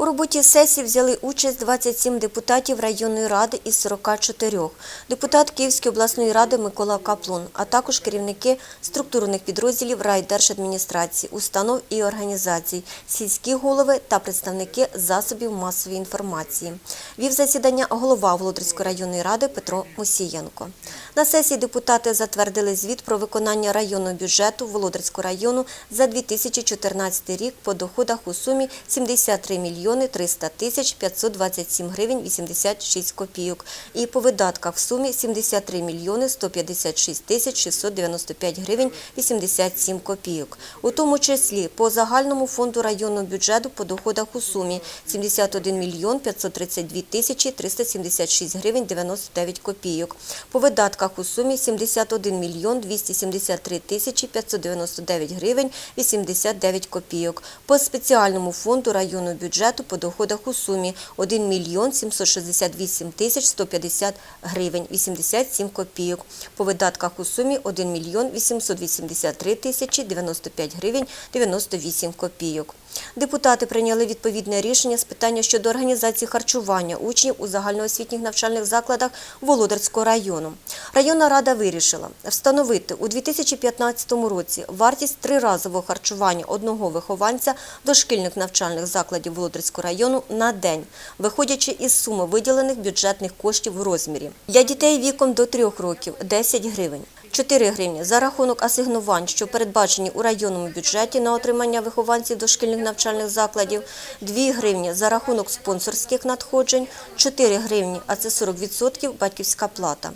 У роботі сесії взяли участь 27 депутатів районної ради із 44. Депутат Київської обласної ради Микола Каплун, а також керівники структурних підрозділів райдержадміністрації, установ і організацій, сільські голови та представники засобів масової інформації. Вів засідання голова Володарської районної ради Петро Мусієнко. На сесії депутати затвердили звіт про виконання районного бюджету Володарського району за 2014 рік по доходах у сумі 73 мільйони 300 тисяч 527 гривень 86 копійок і по видатках в сумі 73 мільйони 156 тисяч 695 гривень 87 копійок. У тому числі по загальному фонду районного бюджету по доходах у сумі 71 мільйон 532 тисячі 376 гривень 99 копійок. По видатках у сумі 71 мільйон 273 тисячі 599 гривень 89 копійок. По спеціальному фонду районного бюджету по доходах у сумі 1 мільйон 768 тисяч 150 гривень 87 копійок. По видатках у сумі 1 мільйон 883 тисячі 95 гривень 98 копійок. Депутати прийняли відповідне рішення з питання щодо організації харчування учнів у загальноосвітніх навчальних закладах Володарського району. Районна рада вирішила встановити у 2015 році вартість триразового харчування одного вихованця дошкільних навчальних закладів Володарського району на день, виходячи із суми виділених бюджетних коштів в розмірі. Для дітей віком до 3 років 10 гривень. 4 гривні. За рахунок асигнувань, що передбачені у районному бюджеті на отримання вихованців дошкільних навчальних закладів, 2 гривні. За рахунок спонсорських надходжень, 4 гривні, а це 40% батьківська плата.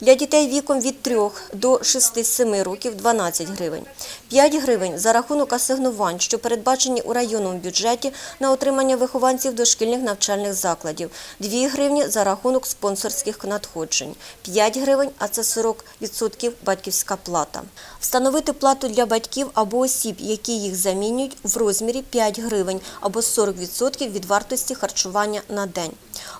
Для дітей віком від 3 до 6-7 років 12 гривень. 5 гривень за рахунок асигнувань, що передбачені у районному бюджеті на отримання вихованців дошкільних навчальних закладів, 2 гривні за рахунок спонсорських надходжень, 5 гривень, а це 40% батьківська плата. Встановити плату для батьків або осіб, які їх замінюють, в розмірі 5 гривень або 40% від вартості харчування на день.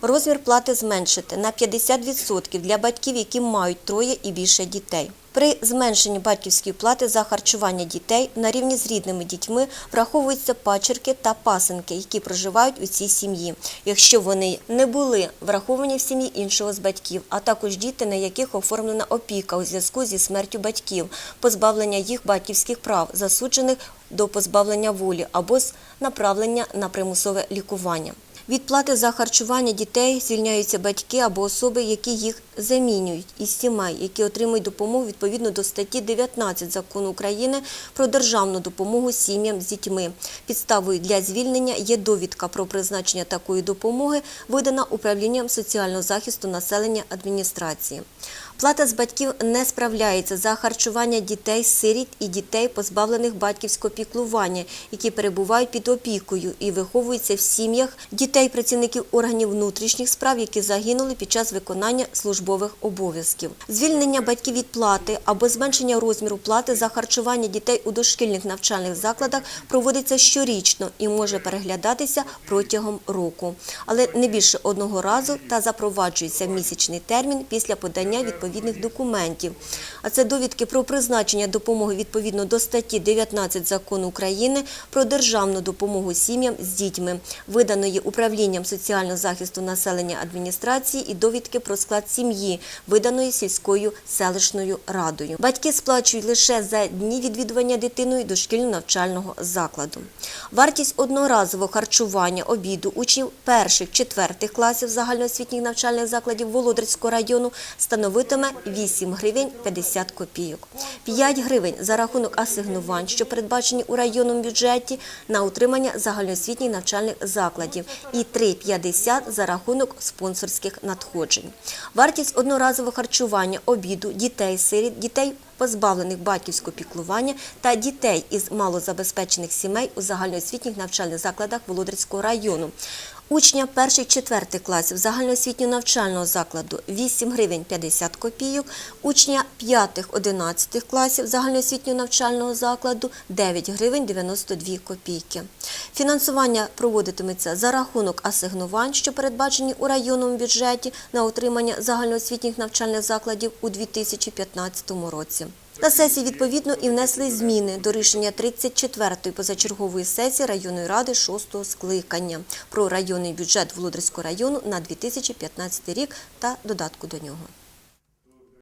Розмір плати зменшити на 50% для батьків, які мають троє і більше дітей. При зменшенні батьківської плати за харчування дітей на рівні з рідними дітьми враховуються пачерки та пасенки, які проживають у цій сім'ї, якщо вони не були враховані в сім'ї іншого з батьків, а також діти, на яких оформлена опіка у зв'язку зі смертю батьків, позбавлення їх батьківських прав, засуджених до позбавлення волі або направлення на примусове лікування. Від плати за харчування дітей звільняються батьки або особи, які їх замінюють із сімей, які отримують допомогу відповідно до статті 19 закону України про державну допомогу сім'ям з дітьми. Підставою для звільнення є довідка про призначення такої допомоги, видана управлінням соціального захисту населення адміністрації. Плата з батьків не справляється за харчування дітей, сиріт і дітей, позбавлених батьківського піклування, які перебувають під опікою і виховуються в сім'ях дітей працівників органів внутрішніх справ, які загинули під час виконання службових обов'язків. Звільнення батьків від плати або зменшення розміру плати за харчування дітей у дошкільних навчальних закладах проводиться щорічно і може переглядатися протягом року, але не більше одного разу та запроваджується місячний термін після подання відповідних документів. А це довідки про призначення допомоги відповідно до статті 19 закону України про державну допомогу сім'ям з дітьми, виданої управлінням соціального захисту населення адміністрації і довідки про склад сім'ї, виданої сільською селищною радою. Батьки сплачують лише за дні відвідування дитиною дошкільного навчального закладу. Вартість одноразового харчування обіду учнів перших четвертих класів загальноосвітніх навчальних закладів Володарського району становитиме 8 гривень 50 копійок. 5 гривень за рахунок асигнувань, що передбачені у районному бюджеті на утримання загальноосвітніх навчальних закладів і 3,50 за рахунок спонсорських надходжень. Вартість одноразового харчування обіду дітей, сиріт, дітей позбавлених батьківського піклування та дітей із малозабезпечених сімей у загальноосвітніх навчальних закладах Володарського району. Учня перших-четвертих класів загальноосвітнього навчального закладу 8 гривень 50 копійок, учня п'ятих-одинадцятих класів загальноосвітнього навчального закладу 9 гривень 92 копійки. Фінансування проводитиметься за рахунок асигнувань, що передбачені у районному бюджеті на утримання загальноосвітніх навчальних закладів у 2015 році. На сесії відповідно і внесли зміни до рішення 34-ї позачергової сесії районної ради 6-го скликання про районний бюджет Володарського району на 2015 рік та додатку до нього.